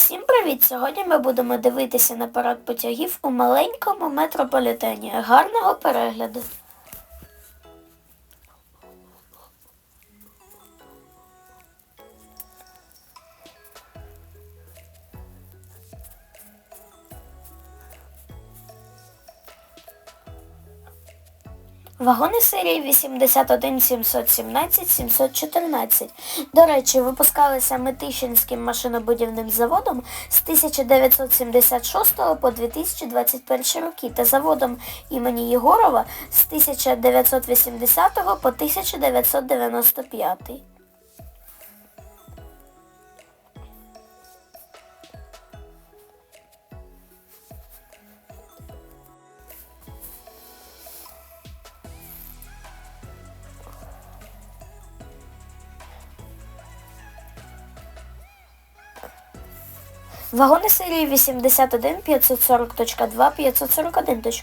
Всім привіт! Сьогодні ми будемо дивитися на парад потягів у маленькому метрополітені. Гарного перегляду! Вагони серії 81 717 714. До речі, випускалися Метищинським машинобудівним заводом з 1976 по 2021 роки та заводом імені Єгорова з 1980 по 1995. Вагони серії 81 540.2 541.2.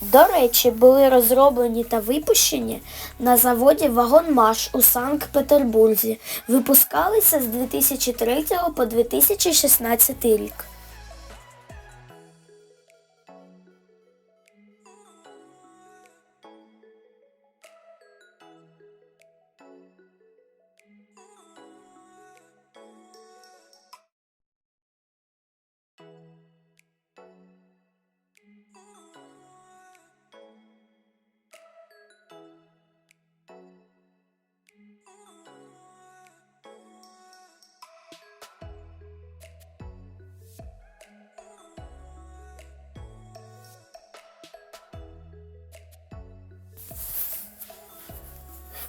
До речі, були розроблені та випущені на заводі Вагонмаш у Санкт-Петербурзі. Випускалися з 2003 по 2016 рік.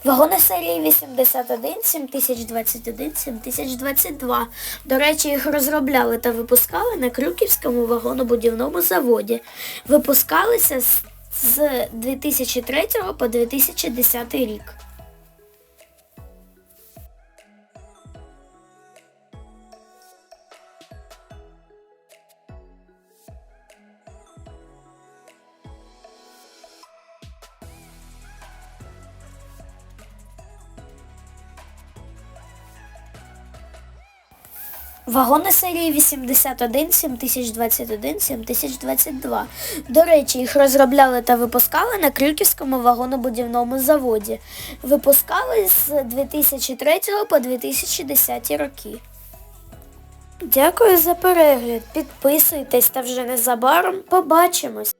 Вагони серії 81, 7021, 7022. До речі, їх розробляли та випускали на Крюківському вагонобудівному заводі. Випускалися з- з 2003 по 2010 рік. Вагони серії 81, 7021, 7022. До речі, їх розробляли та випускали на Крюківському вагонобудівному заводі. Випускали з 2003 по 2010 роки. Дякую за перегляд. Підписуйтесь та вже незабаром побачимось.